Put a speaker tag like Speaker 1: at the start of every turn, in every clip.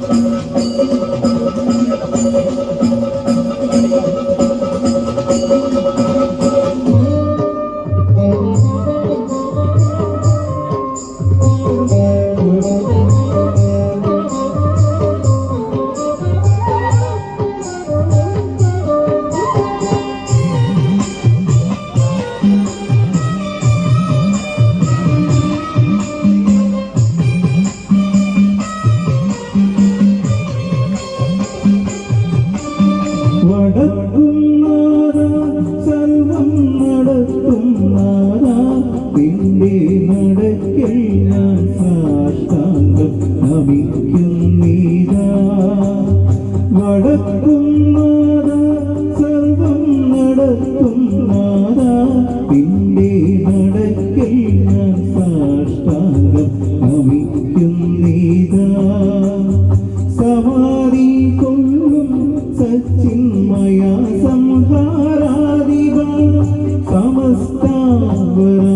Speaker 1: ハハハハ! പാടുന്നാരാ സർവം നടത്തുന്നാരാ നിന്റെ നടക്കൽ ഞാൻ സാഷ്ടാംഗം നമിക്കും നീരാ വടക്കുന്നാരാ സർവം നടത്തുന്നാരാ Oh,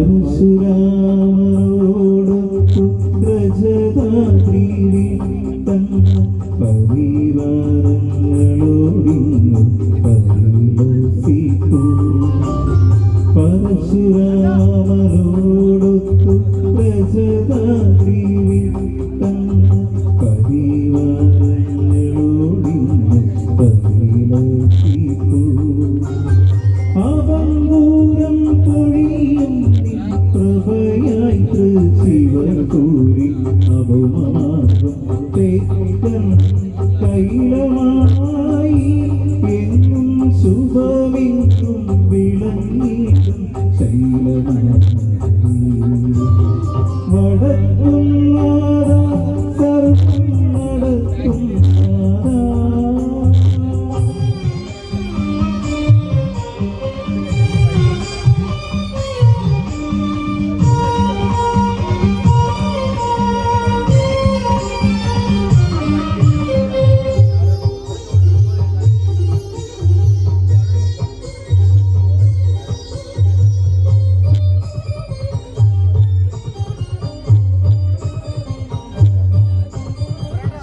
Speaker 1: പരശുരാമനോടൊപ്പം രജതാദ്രീ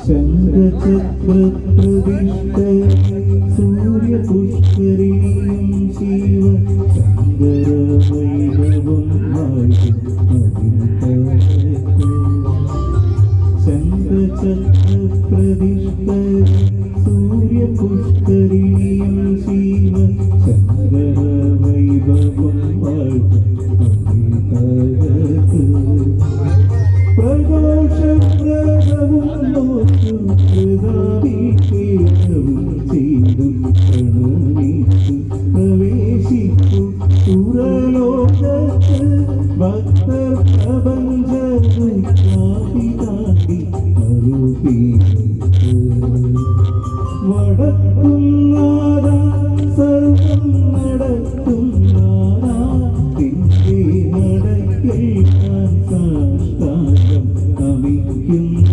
Speaker 1: ചന്ദ്രചക്രപ്രതിഷ്ഠ സൂര്യപുഷ്കരിണിയും ശിവ ശങ്കരവൈരവും ചന്ദ്രചക്രപ്രതിഷ്ഠ yung